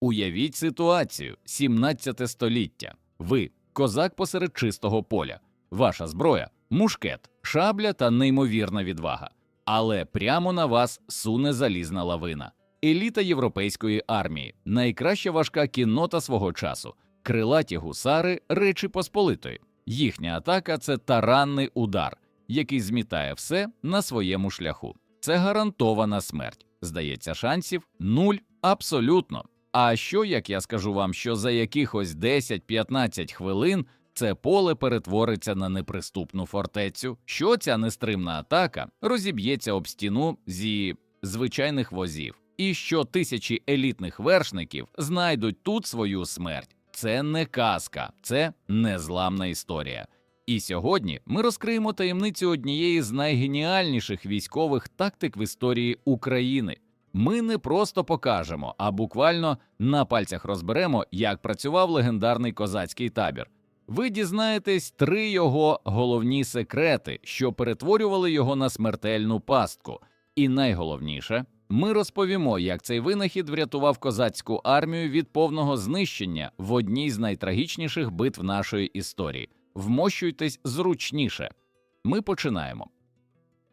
Уявіть ситуацію: 17 століття. Ви козак посеред чистого поля. Ваша зброя мушкет, шабля та неймовірна відвага. Але прямо на вас суне залізна лавина. Еліта європейської армії, найкраща важка кіннота свого часу, крилаті гусари Речі Посполитої. Їхня атака це таранний удар, який змітає все на своєму шляху. Це гарантована смерть. Здається, шансів нуль абсолютно. А що як я скажу вам, що за якихось 10-15 хвилин це поле перетвориться на неприступну фортецю, що ця нестримна атака розіб'ється об стіну зі звичайних возів, і що тисячі елітних вершників знайдуть тут свою смерть. Це не казка, це незламна історія. І сьогодні ми розкриємо таємницю однієї з найгеніальніших військових тактик в історії України. Ми не просто покажемо, а буквально на пальцях розберемо, як працював легендарний козацький табір. Ви дізнаєтесь три його головні секрети, що перетворювали його на смертельну пастку. І найголовніше, ми розповімо, як цей винахід врятував козацьку армію від повного знищення в одній з найтрагічніших битв нашої історії. Вмощуйтесь зручніше. Ми починаємо.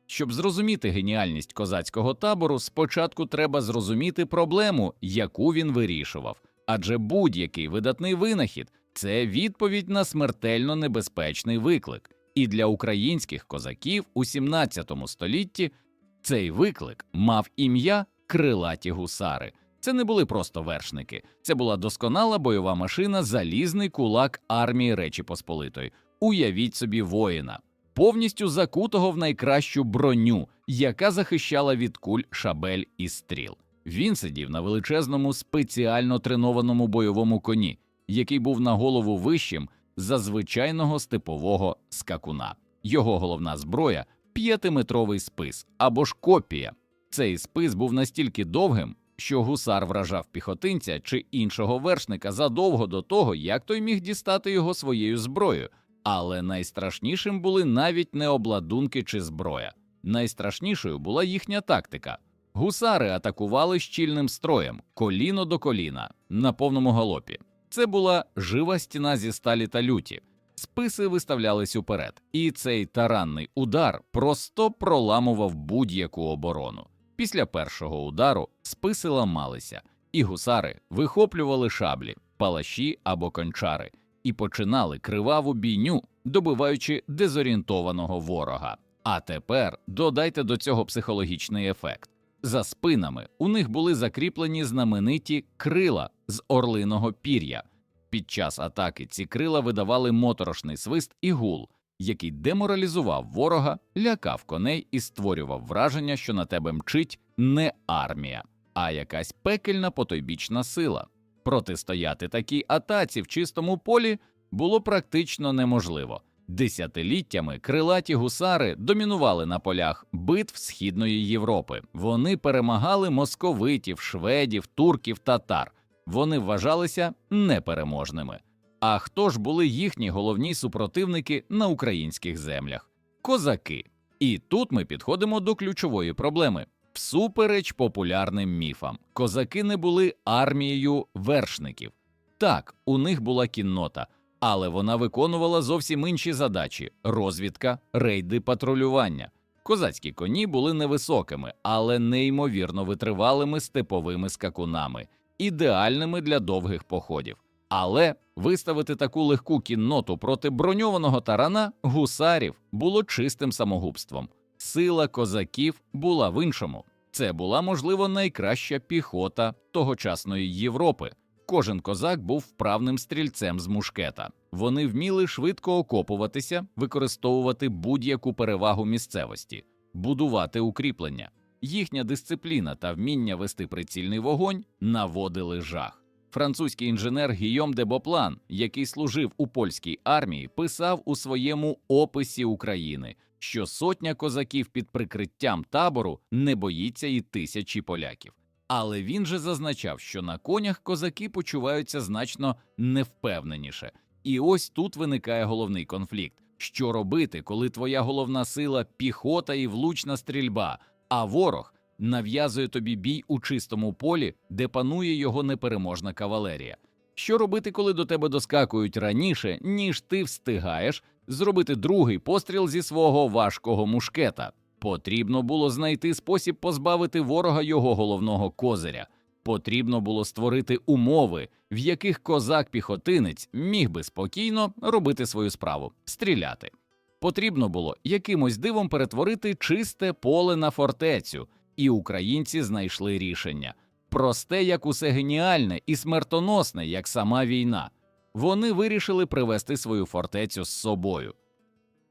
Щоб зрозуміти геніальність козацького табору, спочатку треба зрозуміти проблему, яку він вирішував. Адже будь-який видатний винахід це відповідь на смертельно небезпечний виклик. І для українських козаків у 17 столітті цей виклик мав ім'я крилаті гусари. Це не були просто вершники, це була досконала бойова машина, залізний кулак армії Речі Посполитої. Уявіть собі воїна, повністю закутого в найкращу броню, яка захищала від куль шабель і стріл. Він сидів на величезному спеціально тренованому бойовому коні, який був на голову вищим за звичайного степового скакуна. Його головна зброя п'ятиметровий спис або ж копія. Цей спис був настільки довгим, що гусар вражав піхотинця чи іншого вершника задовго до того, як той міг дістати його своєю зброєю. Але найстрашнішим були навіть не обладунки чи зброя. Найстрашнішою була їхня тактика. Гусари атакували щільним строєм, коліно до коліна, на повному галопі. Це була жива стіна зі сталі та люті. Списи виставлялись уперед, і цей таранний удар просто проламував будь-яку оборону. Після першого удару списи ламалися, і гусари вихоплювали шаблі, палаші або кончари і починали криваву бійню, добиваючи дезорієнтованого ворога. А тепер додайте до цього психологічний ефект. За спинами у них були закріплені знамениті крила з орлиного пір'я. Під час атаки ці крила видавали моторошний свист і гул, який деморалізував ворога, лякав коней і створював враження, що на тебе мчить не армія, а якась пекельна потойбічна сила. Протистояти такій атаці в чистому полі було практично неможливо. Десятиліттями крилаті гусари домінували на полях битв Східної Європи. Вони перемагали московитів, шведів, турків, татар. Вони вважалися непереможними. А хто ж були їхні головні супротивники на українських землях? Козаки. І тут ми підходимо до ключової проблеми. Всупереч популярним міфам, козаки не були армією вершників. Так, у них була кіннота, але вона виконувала зовсім інші задачі: розвідка, рейди, патрулювання. Козацькі коні були невисокими, але неймовірно витривалими степовими скакунами, ідеальними для довгих походів. Але виставити таку легку кінноту проти броньованого тарана гусарів було чистим самогубством. Сила козаків була в іншому. Це була, можливо, найкраща піхота тогочасної Європи. Кожен козак був вправним стрільцем з мушкета. Вони вміли швидко окопуватися, використовувати будь-яку перевагу місцевості, будувати укріплення. Їхня дисципліна та вміння вести прицільний вогонь наводили жах. Французький інженер Гійом де Боплан, який служив у польській армії, писав у своєму описі України, що сотня козаків під прикриттям табору не боїться і тисячі поляків. Але він же зазначав, що на конях козаки почуваються значно невпевненіше. І ось тут виникає головний конфлікт: що робити, коли твоя головна сила піхота і влучна стрільба, а ворог нав'язує тобі бій у чистому полі, де панує його непереможна кавалерія. Що робити, коли до тебе доскакують раніше, ніж ти встигаєш зробити другий постріл зі свого важкого мушкета? Потрібно було знайти спосіб позбавити ворога його головного козиря. Потрібно було створити умови, в яких козак-піхотинець міг би спокійно робити свою справу стріляти. Потрібно було якимось дивом перетворити чисте поле на фортецю, і українці знайшли рішення просте, як усе геніальне, і смертоносне, як сама війна. Вони вирішили привести свою фортецю з собою.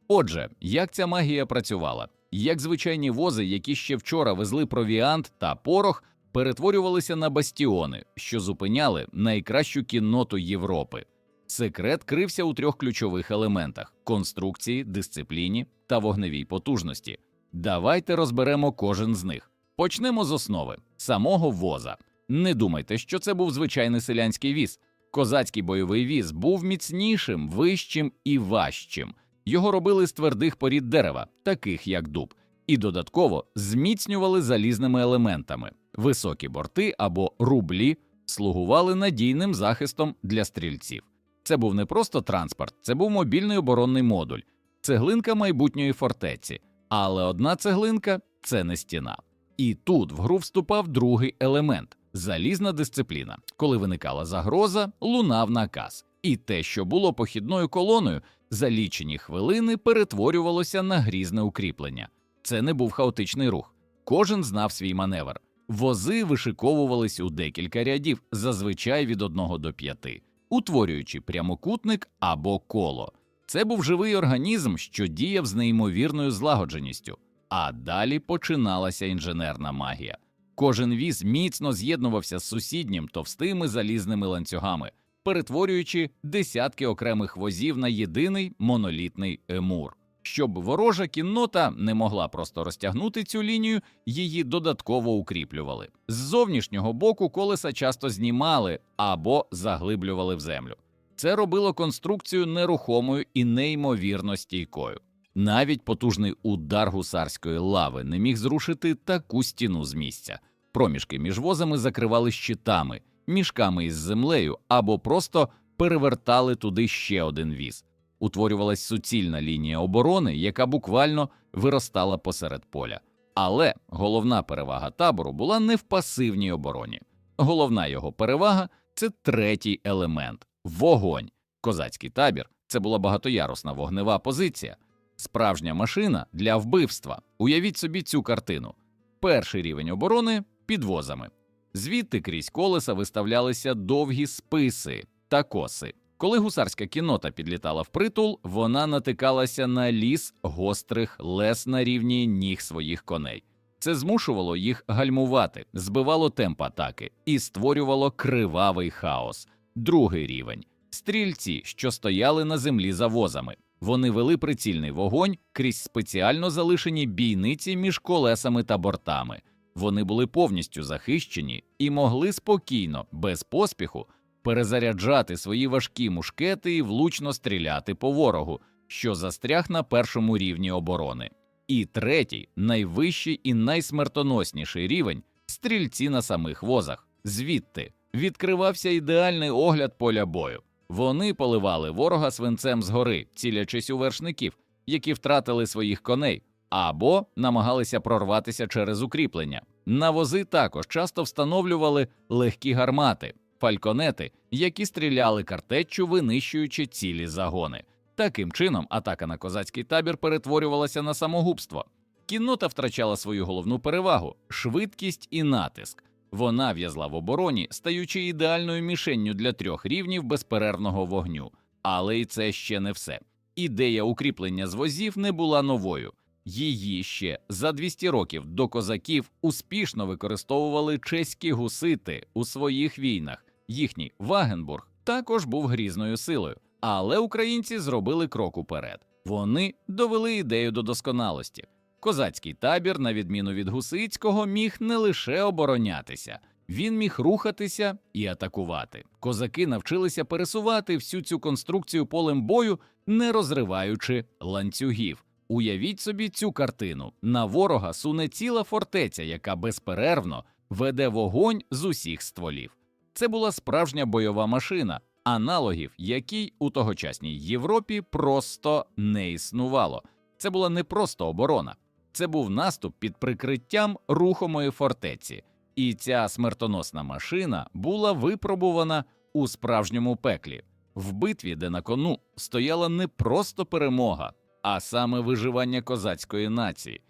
Отже, як ця магія працювала? Як звичайні вози, які ще вчора везли провіант та порох, перетворювалися на бастіони, що зупиняли найкращу кінноту Європи. Секрет крився у трьох ключових елементах: конструкції, дисципліні та вогневій потужності. Давайте розберемо кожен з них. Почнемо з основи самого воза. Не думайте, що це був звичайний селянський віз. Козацький бойовий віз був міцнішим, вищим і важчим. Його робили з твердих порід дерева, таких як дуб, і додатково зміцнювали залізними елементами. Високі борти або рублі слугували надійним захистом для стрільців. Це був не просто транспорт, це був мобільний оборонний модуль, цеглинка майбутньої фортеці. Але одна цеглинка це не стіна. І тут в гру вступав другий елемент залізна дисципліна. Коли виникала загроза, лунав наказ. І те, що було похідною колоною, за лічені хвилини перетворювалося на грізне укріплення. Це не був хаотичний рух. Кожен знав свій маневр. Вози вишиковувались у декілька рядів, зазвичай від одного до п'яти, утворюючи прямокутник або коло. Це був живий організм, що діяв з неймовірною злагодженістю. А далі починалася інженерна магія. Кожен віз міцно з'єднувався з сусіднім товстими залізними ланцюгами, перетворюючи десятки окремих возів на єдиний монолітний емур. Щоб ворожа кіннота не могла просто розтягнути цю лінію, її додатково укріплювали. З зовнішнього боку колеса часто знімали або заглиблювали в землю. Це робило конструкцію нерухомою і неймовірно стійкою. Навіть потужний удар гусарської лави не міг зрушити таку стіну з місця. Проміжки між возами закривали щитами, мішками із землею або просто перевертали туди ще один віз. Утворювалась суцільна лінія оборони, яка буквально виростала посеред поля. Але головна перевага табору була не в пасивній обороні. Головна його перевага це третій елемент вогонь. Козацький табір це була багатоярусна вогнева позиція. Справжня машина для вбивства. Уявіть собі цю картину. Перший рівень оборони під возами. Звідти крізь колеса виставлялися довгі списи та коси. Коли гусарська кіннота підлітала в притул, вона натикалася на ліс гострих лес на рівні ніг своїх коней. Це змушувало їх гальмувати, збивало темп атаки і створювало кривавий хаос. Другий рівень стрільці, що стояли на землі за возами. Вони вели прицільний вогонь крізь спеціально залишені бійниці між колесами та бортами. Вони були повністю захищені і могли спокійно, без поспіху, перезаряджати свої важкі мушкети і влучно стріляти по ворогу, що застряг на першому рівні оборони. І третій, найвищий і найсмертоносніший рівень стрільці на самих возах. Звідти відкривався ідеальний огляд поля бою. Вони поливали ворога свинцем згори, цілячись у вершників, які втратили своїх коней, або намагалися прорватися через укріплення. На вози також часто встановлювали легкі гармати, фальконети, які стріляли картеччю, винищуючи цілі загони. Таким чином, атака на козацький табір перетворювалася на самогубство. Кіннота втрачала свою головну перевагу швидкість і натиск. Вона в'язла в обороні, стаючи ідеальною мішенню для трьох рівнів безперервного вогню. Але й це ще не все. Ідея укріплення з возів не була новою. Її ще за 200 років до козаків успішно використовували чеські гусити у своїх війнах. Їхній Вагенбург також був грізною силою, але українці зробили крок уперед. Вони довели ідею до досконалості. Козацький табір, на відміну від гусицького, міг не лише оборонятися, він міг рухатися і атакувати. Козаки навчилися пересувати всю цю конструкцію полем бою, не розриваючи ланцюгів. Уявіть собі цю картину: на ворога суне ціла фортеця, яка безперервно веде вогонь з усіх стволів. Це була справжня бойова машина, аналогів, якій у тогочасній Європі просто не існувало. Це була не просто оборона, це був наступ під прикриттям рухомої фортеці, і ця смертоносна машина була випробувана у справжньому пеклі, в битві, де на кону стояла не просто перемога, а саме виживання козацької нації.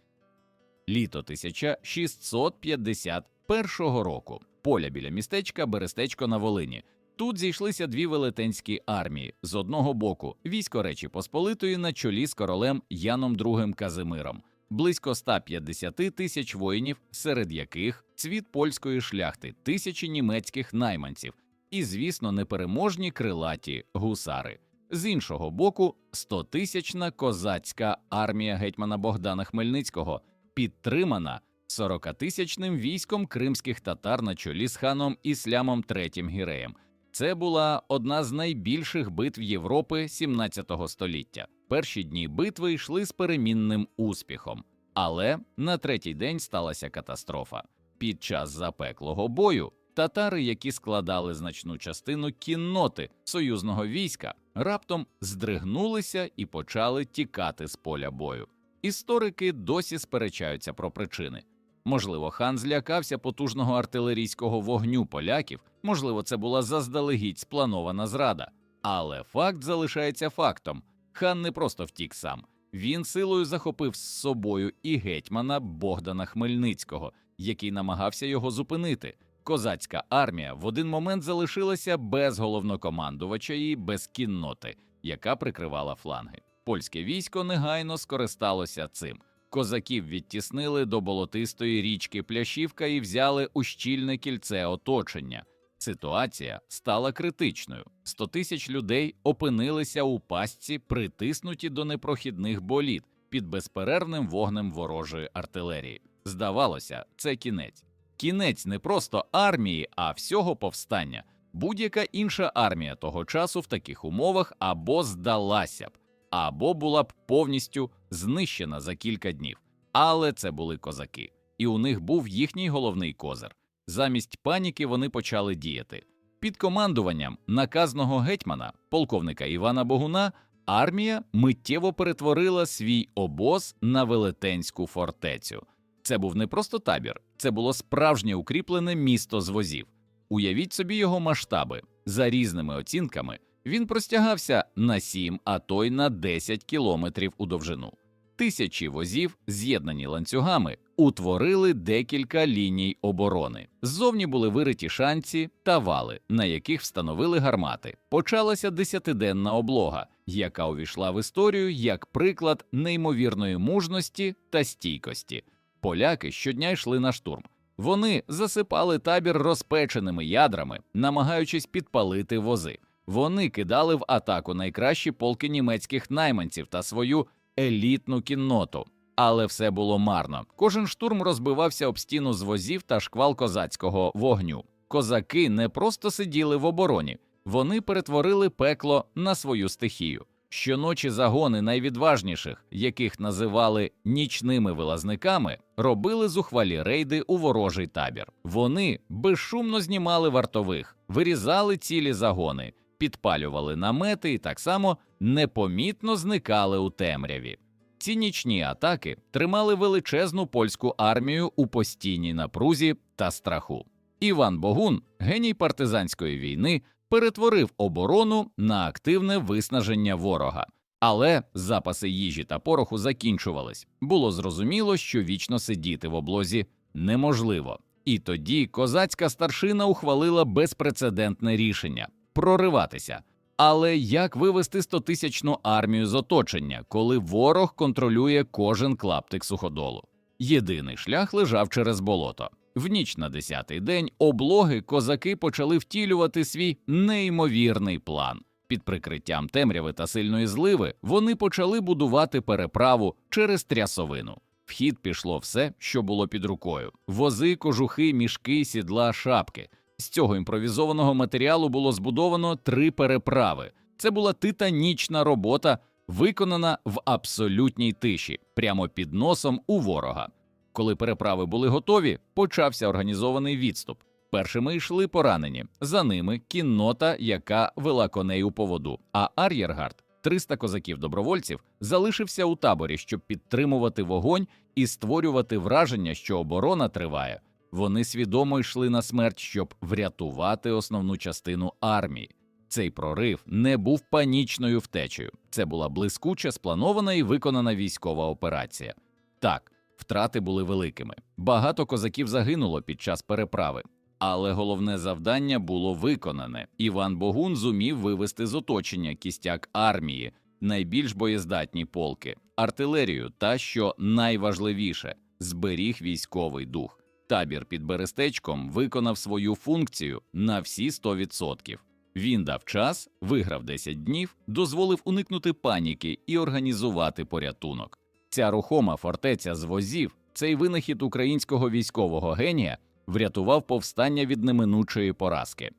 Літо 1651 року. Поля біля містечка Берестечко на Волині. Тут зійшлися дві велетенські армії. З одного боку військо Речі Посполитої на чолі з королем Яном II Казимиром, близько 150 тисяч воїнів, серед яких цвіт польської шляхти, тисячі німецьких найманців і, звісно, непереможні крилаті гусари. З іншого боку, 100-тисячна козацька армія гетьмана Богдана Хмельницького, підтримана 40-тисячним військом кримських татар на чолі з ханом Іслямом III Гіреєм. Це була одна з найбільших битв Європи 17 століття. Перші дні битви йшли з перемінним успіхом, але на третій день сталася катастрофа. Під час запеклого бою татари, які складали значну частину кінноти союзного війська, раптом здригнулися і почали тікати з поля бою. Історики досі сперечаються про причини. Можливо, хан злякався потужного артилерійського вогню поляків, можливо, це була заздалегідь спланована зрада. Але факт залишається фактом: хан не просто втік сам, він силою захопив з собою і гетьмана Богдана Хмельницького, який намагався його зупинити. Козацька армія в один момент залишилася без головнокомандувача і без кінноти, яка прикривала фланги. Польське військо негайно скористалося цим. Козаків відтіснили до болотистої річки Пляшівка і взяли у щільне кільце оточення. Ситуація стала критичною. 100 тисяч людей опинилися у пастці, притиснуті до непрохідних боліт під безперервним вогнем ворожої артилерії. Здавалося, це кінець. Кінець не просто армії, а всього повстання. Будь-яка інша армія того часу в таких умовах або здалася б, або була б повністю знищена за кілька днів. Але це були козаки, і у них був їхній головний козир. Замість паніки вони почали діяти. Під командуванням наказного гетьмана, полковника Івана Богуна, армія миттєво перетворила свій обоз на велетенську фортецю. Це був не просто табір, це було справжнє укріплене місто з возів. Уявіть собі його масштаби. За різними оцінками він простягався на 7, а то й на 10 кілометрів у довжину. Тисячі возів, з'єднані ланцюгами, утворили декілька ліній оборони. Ззовні були вириті шанці та вали, на яких встановили гармати. Почалася десятиденна облога, яка увійшла в історію як приклад неймовірної мужності та стійкості. Поляки щодня йшли на штурм. Вони засипали табір розпеченими ядрами, намагаючись підпалити вози. Вони кидали в атаку найкращі полки німецьких найманців та свою елітну кінноту. Але все було марно. Кожен штурм розбивався об стіну з возів та шквал козацького вогню. Козаки не просто сиділи в обороні, вони перетворили пекло на свою стихію. Щоночі загони найвідважніших, яких називали нічними вилазниками, робили зухвалі рейди у ворожий табір. Вони безшумно знімали вартових, вирізали цілі загони, підпалювали намети і так само непомітно зникали у темряві. Ці нічні атаки тримали величезну польську армію у постійній напрузі та страху. Іван Богун, геній партизанської війни, перетворив оборону на активне виснаження ворога. Але запаси їжі та пороху закінчувались. Було зрозуміло, що вічно сидіти в облозі неможливо. І тоді козацька старшина ухвалила безпрецедентне рішення прориватися. Але як вивести стотисячну армію з оточення, коли ворог контролює кожен клаптик суходолу? Єдиний шлях лежав через болото. В ніч на десятий день облоги козаки почали втілювати свій неймовірний план. Під прикриттям темряви та сильної зливи вони почали будувати переправу через трясовину. В хід пішло все, що було під рукою: вози, кожухи, мішки, сідла, шапки. З цього імпровізованого матеріалу було збудовано три переправи. Це була титанічна робота, виконана в абсолютній тиші, прямо під носом у ворога. Коли переправи були готові, почався організований відступ. Першими йшли поранені, за ними кіннота, яка вела коней у поводу. А ар'єргард, 300 козаків-добровольців, залишився у таборі, щоб підтримувати вогонь і створювати враження, що оборона триває. Вони свідомо йшли на смерть, щоб врятувати основну частину армії. Цей прорив не був панічною втечею. Це була блискуча, спланована і виконана військова операція. Так, втрати були великими. Багато козаків загинуло під час переправи. Але головне завдання було виконане. Іван Богун зумів вивести з оточення кістяк армії, найбільш боєздатні полки, артилерію та, що найважливіше, зберіг військовий дух. Табір під Берестечком виконав свою функцію на всі 100%. Він дав час, виграв 10 днів, дозволив уникнути паніки і організувати порятунок. Ця рухома фортеця з возів, цей винахід українського військового генія врятував повстання від неминучої поразки.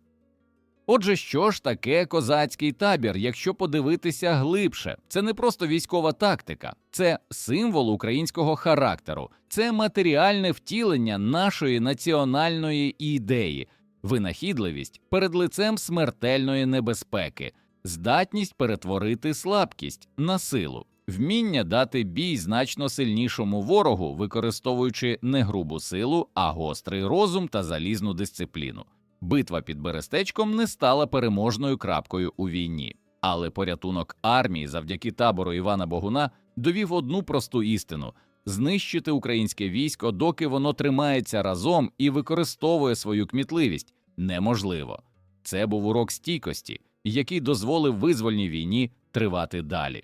Отже, що ж таке козацький табір, якщо подивитися глибше, це не просто військова тактика, це символ українського характеру, це матеріальне втілення нашої національної ідеї, винахідливість перед лицем смертельної небезпеки, здатність перетворити слабкість на силу, вміння дати бій значно сильнішому ворогу, використовуючи не грубу силу, а гострий розум та залізну дисципліну. Битва під Берестечком не стала переможною крапкою у війні, але порятунок армії завдяки табору Івана Богуна довів одну просту істину знищити українське військо, доки воно тримається разом і використовує свою кмітливість, неможливо. Це був урок стійкості, який дозволив визвольній війні тривати далі.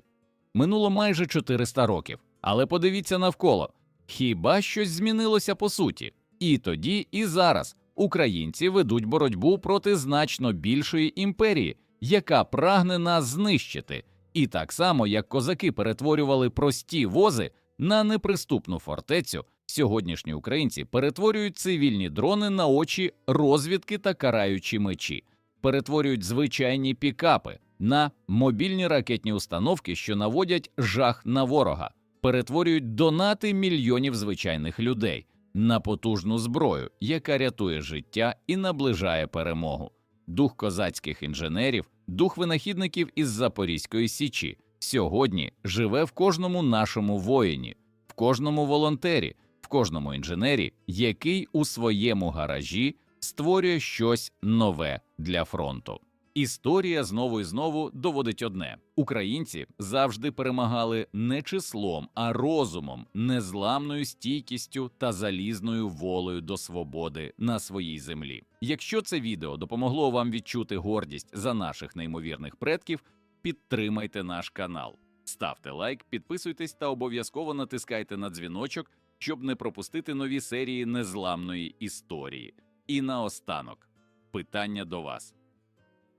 Минуло майже 400 років, але подивіться навколо хіба щось змінилося по суті? І тоді, і зараз українці ведуть боротьбу проти значно більшої імперії, яка прагне нас знищити, і так само як козаки перетворювали прості вози на неприступну фортецю, сьогоднішні українці перетворюють цивільні дрони на очі розвідки та караючі мечі, перетворюють звичайні пікапи на мобільні ракетні установки, що наводять жах на ворога, перетворюють донати мільйонів звичайних людей на потужну зброю, яка рятує життя і наближає перемогу. Дух козацьких інженерів, дух винахідників із Запорізької січі сьогодні живе в кожному нашому воїні, в кожному волонтері, в кожному інженері, який у своєму гаражі створює щось нове для фронту. Історія знову і знову доводить одне: українці завжди перемагали не числом, а розумом, незламною стійкістю та залізною волею до свободи на своїй землі. Якщо це відео допомогло вам відчути гордість за наших неймовірних предків, підтримайте наш канал, ставте лайк, підписуйтесь та обов'язково натискайте на дзвіночок, щоб не пропустити нові серії незламної історії. І наостанок питання до вас.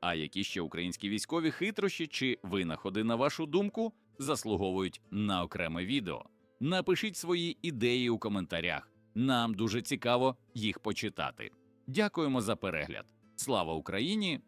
А які ще українські військові хитрощі чи винаходи, на вашу думку, заслуговують на окреме відео? Напишіть свої ідеї у коментарях. Нам дуже цікаво їх почитати. Дякуємо за перегляд. Слава Україні!